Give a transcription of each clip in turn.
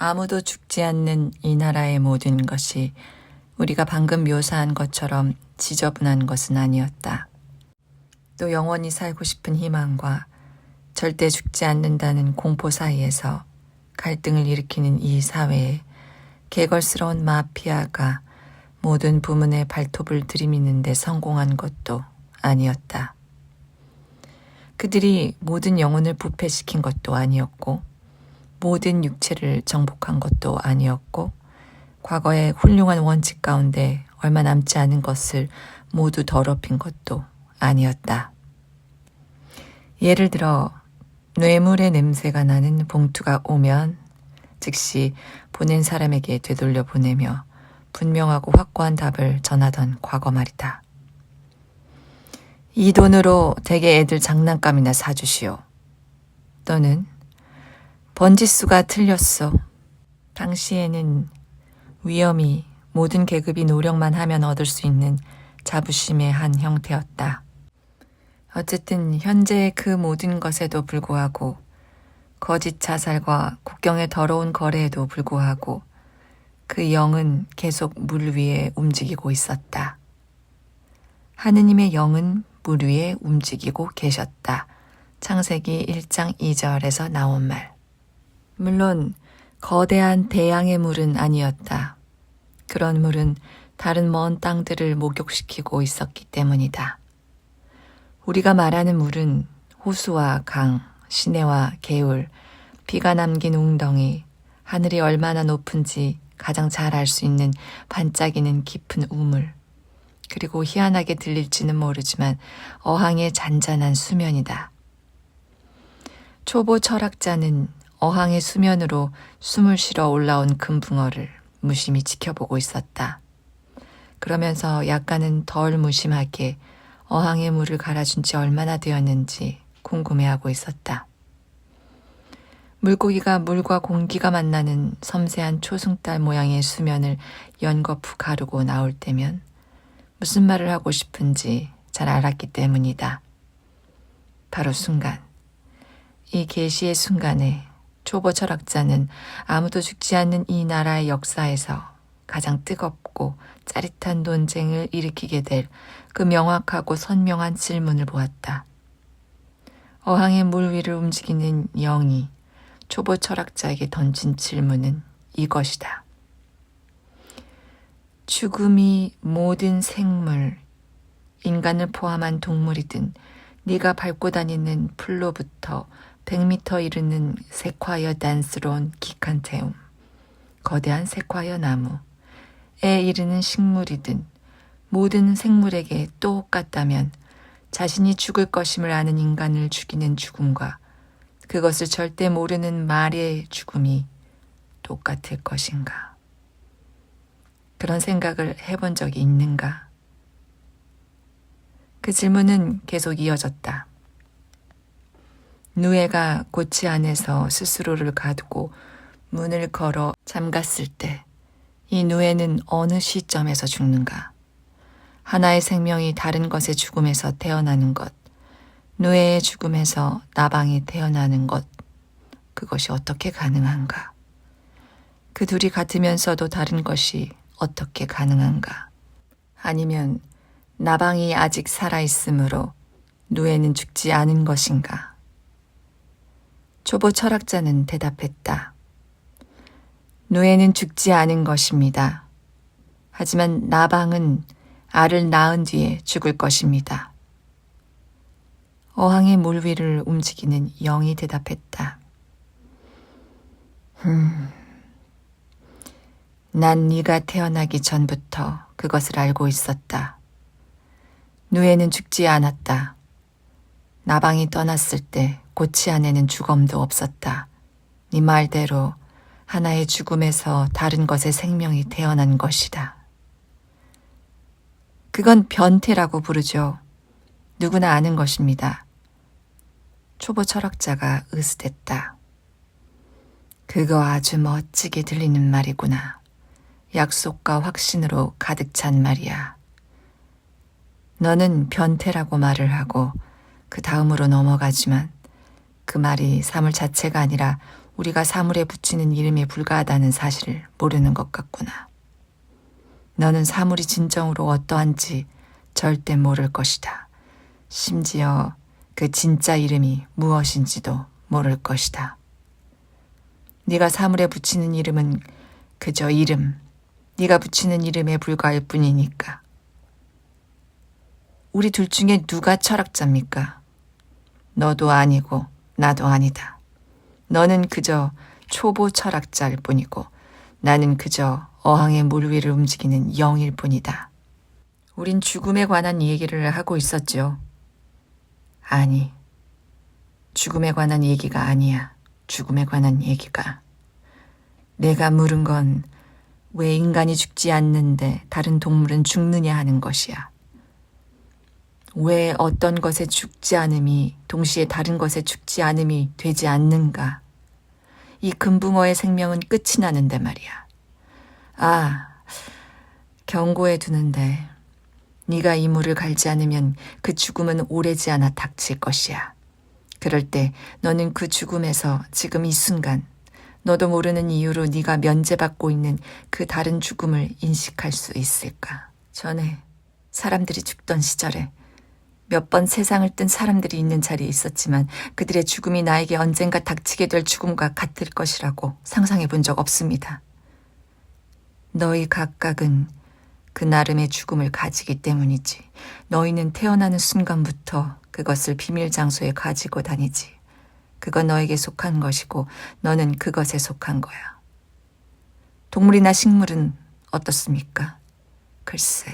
아무도 죽지 않는 이 나라의 모든 것이 우리가 방금 묘사한 것처럼 지저분한 것은 아니었다. 또 영원히 살고 싶은 희망과 절대 죽지 않는다는 공포 사이에서 갈등을 일으키는 이 사회에 개걸스러운 마피아가 모든 부문의 발톱을 들이미는데 성공한 것도 아니었다. 그들이 모든 영혼을 부패시킨 것도 아니었고, 모든 육체를 정복한 것도 아니었고, 과거의 훌륭한 원칙 가운데 얼마 남지 않은 것을 모두 더럽힌 것도 아니었다. 예를 들어, 뇌물의 냄새가 나는 봉투가 오면 즉시 보낸 사람에게 되돌려 보내며 분명하고 확고한 답을 전하던 과거 말이다. 이 돈으로 대개 애들 장난감이나 사주시오. 또는 번지수가 틀렸어. 당시에는 위험이 모든 계급이 노력만 하면 얻을 수 있는 자부심의 한 형태였다. 어쨌든 현재의 그 모든 것에도 불구하고 거짓 자살과 국경의 더러운 거래에도 불구하고 그 영은 계속 물 위에 움직이고 있었다. 하느님의 영은 물 위에 움직이고 계셨다. 창세기 1장 2절에서 나온 말. 물론 거대한 대양의 물은 아니었다. 그런 물은 다른 먼 땅들을 목욕시키고 있었기 때문이다. 우리가 말하는 물은 호수와 강, 시내와 개울, 비가 남긴 웅덩이, 하늘이 얼마나 높은지 가장 잘 알 수 있는 반짝이는 깊은 우물, 그리고 희한하게 들릴지는 모르지만 어항의 잔잔한 수면이다. 초보 철학자는 어항의 수면으로 숨을 쉬러 올라온 금붕어를 무심히 지켜보고 있었다. 그러면서 약간은 덜 무심하게 어항의 물을 갈아준 지 얼마나 되었는지 궁금해하고 있었다. 물고기가 물과 공기가 만나는 섬세한 초승달 모양의 수면을 연거푸 가르고 나올 때면 무슨 말을 하고 싶은지 잘 알았기 때문이다. 바로 순간. 이 계시의 순간에 초보 철학자는 아무도 죽지 않는 이 나라의 역사에서 가장 뜨겁고 짜릿한 논쟁을 일으키게 될 그 명확하고 선명한 질문을 보았다. 어항의 물 위를 움직이는 영이 초보 철학자에게 던진 질문은 이것이다. 죽음이 모든 생물, 인간을 포함한 동물이든 네가 밟고 다니는 풀로부터 100미터 이르는 세콰이어 단스러운 기칸테움, 거대한 세콰이어 나무 에 이르는 식물이든 모든 생물에게 똑같다면 자신이 죽을 것임을 아는 인간을 죽이는 죽음과 그것을 절대 모르는 말의 죽음이 똑같을 것인가? 그런 생각을 해본 적이 있는가? 그 질문은 계속 이어졌다. 누에가 고치 안에서 스스로를 가두고 문을 걸어 잠갔을 때 이 누에는 어느 시점에서 죽는가? 하나의 생명이 다른 것의 죽음에서 태어나는 것, 누에의 죽음에서 나방이 태어나는 것, 그것이 어떻게 가능한가? 그 둘이 같으면서도 다른 것이 어떻게 가능한가? 아니면 나방이 아직 살아있으므로 누에는 죽지 않은 것인가? 초보 철학자는 대답했다. 누에는 죽지 않은 것입니다. 하지만 나방은 알을 낳은 뒤에 죽을 것입니다. 어항의 물 위를 움직이는 영이 대답했다. 음, 난 네가 태어나기 전부터 그것을 알고 있었다. 누에는 죽지 않았다. 나방이 떠났을 때 고치 안에는 죽음도 없었다. 네 말대로 하나의 죽음에서 다른 것의 생명이 태어난 것이다. 그건 변태라고 부르죠. 누구나 아는 것입니다. 초보 철학자가 으스댔다. 그거 아주 멋지게 들리는 말이구나. 약속과 확신으로 가득 찬 말이야. 너는 변태라고 말을 하고 그 다음으로 넘어가지만 그 말이 사물 자체가 아니라 우리가 사물에 붙이는 이름에 불과하다는 사실을 모르는 것 같구나. 너는 사물이 진정으로 어떠한지 절대 모를 것이다. 심지어 그 진짜 이름이 무엇인지도 모를 것이다. 네가 사물에 붙이는 이름은 그저 이름, 네가 붙이는 이름에 불과할 뿐이니까. 우리 둘 중에 누가 철학자입니까? 너도 아니고 나도 아니다. 너는 그저 초보 철학자일 뿐이고 나는 그저 어항의 물 위를 움직이는 영일 뿐이다. 우린 죽음에 관한 얘기를 하고 있었죠. 아니, 죽음에 관한 얘기가 아니야. 죽음에 관한 얘기가. 내가 물은 건 왜 인간이 죽지 않는데 다른 동물은 죽느냐 하는 것이야. 왜 어떤 것에 죽지 않음이 동시에 다른 것에 죽지 않음이 되지 않는가? 이 금붕어의 생명은 끝이 나는데 말이야. 아, 경고해 두는데 네가 이 물을 갈지 않으면 그 죽음은 오래지 않아 닥칠 것이야. 그럴 때 너는 그 죽음에서 지금 이 순간 너도 모르는 이유로 네가 면제받고 있는 그 다른 죽음을 인식할 수 있을까? 전에 사람들이 죽던 시절에 몇 번 세상을 뜬 사람들이 있는 자리에 있었지만 그들의 죽음이 나에게 언젠가 닥치게 될 죽음과 같을 것이라고 상상해 본 적 없습니다. 너희 각각은 그 나름의 죽음을 가지기 때문이지. 너희는 태어나는 순간부터 그것을 비밀 장소에 가지고 다니지. 그건 너에게 속한 것이고 너는 그것에 속한 거야. 동물이나 식물은 어떻습니까? 글쎄,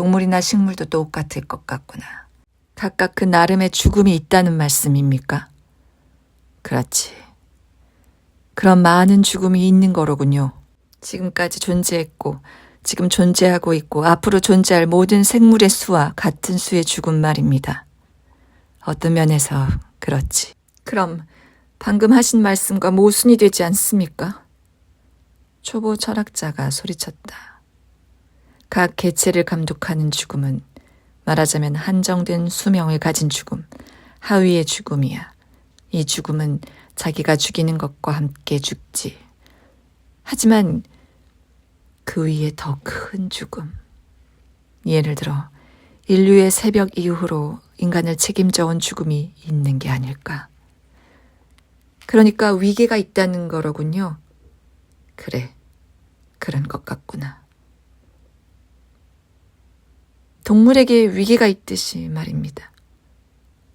동물이나 식물도 똑같을 것 같구나. 각각 그 나름의 죽음이 있다는 말씀입니까? 그렇지. 그런 많은 죽음이 있는 거로군요. 지금까지 존재했고, 지금 존재하고 있고, 앞으로 존재할 모든 생물의 수와 같은 수의 죽음 말입니다. 어떤 면에서 그렇지. 그럼 방금 하신 말씀과 모순이 되지 않습니까? 초보 철학자가 소리쳤다. 각 개체를 감독하는 죽음은 말하자면 한정된 수명을 가진 죽음, 하위의 죽음이야. 이 죽음은 자기가 죽이는 것과 함께 죽지. 하지만 그 위에 더 큰 죽음. 예를 들어, 인류의 새벽 이후로 인간을 책임져 온 죽음이 있는 게 아닐까. 그러니까 위계가 있다는 거로군요. 그래, 그런 것 같구나. 동물에게 위계가 있듯이 말입니다.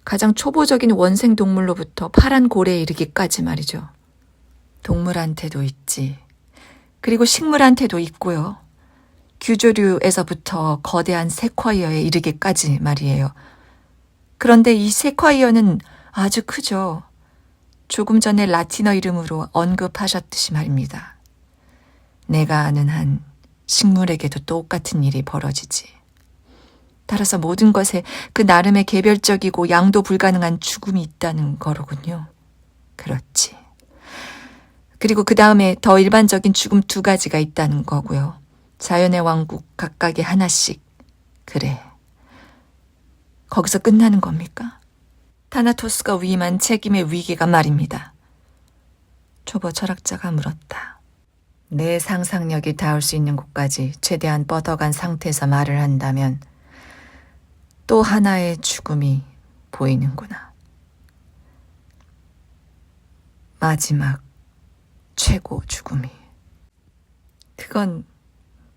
가장 초보적인 원생 동물로부터 파란 고래에 이르기까지 말이죠. 동물한테도 있지. 그리고 식물한테도 있고요. 규조류에서부터 거대한 세콰이어에 이르기까지 말이에요. 그런데 이 세콰이어는 아주 크죠. 조금 전에 라틴어 이름으로 언급하셨듯이 말입니다. 내가 아는 한 식물에게도 똑같은 일이 벌어지지. 따라서 모든 것에 그 나름의 개별적이고 양도 불가능한 죽음이 있다는 거로군요. 그렇지. 그리고 그 다음에 더 일반적인 죽음 두 가지가 있다는 거고요. 자연의 왕국 각각의 하나씩. 그래. 거기서 끝나는 겁니까? 타나토스가 위임한 책임의 위기가 말입니다. 초보 철학자가 물었다. 내 상상력이 닿을 수 있는 곳까지 최대한 뻗어간 상태에서 말을 한다면 또 하나의 죽음이 보이는구나. 마지막 최고 죽음이. 그건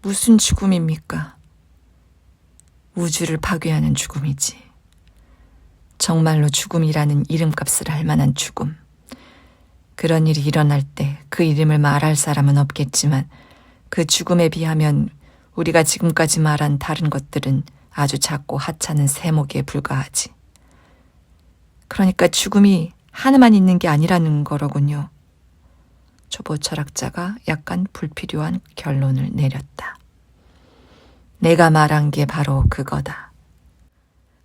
무슨 죽음입니까? 우주를 파괴하는 죽음이지. 정말로 죽음이라는 이름값을 할 만한 죽음. 그런 일이 일어날 때 그 이름을 말할 사람은 없겠지만 그 죽음에 비하면 우리가 지금까지 말한 다른 것들은 아주 작고 하찮은 세목에 불과하지. 그러니까 죽음이 하나만 있는 게 아니라는 거로군요. 초보 철학자가 약간 불필요한 결론을 내렸다. 내가 말한 게 바로 그거다.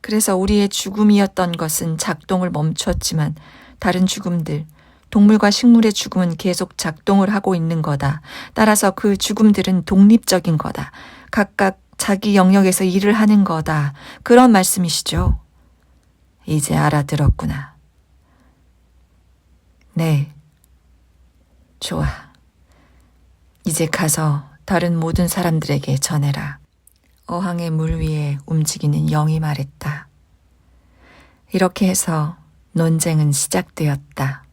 그래서 우리의 죽음이었던 것은 작동을 멈췄지만 다른 죽음들, 동물과 식물의 죽음은 계속 작동을 하고 있는 거다. 따라서 그 죽음들은 독립적인 거다. 각각 자기 영역에서 일을 하는 거다. 그런 말씀이시죠. 이제 알아들었구나. 네, 좋아. 이제 가서 다른 모든 사람들에게 전해라. 어항의 물 위에 움직이는 영이 말했다. 이렇게 해서 논쟁은 시작되었다.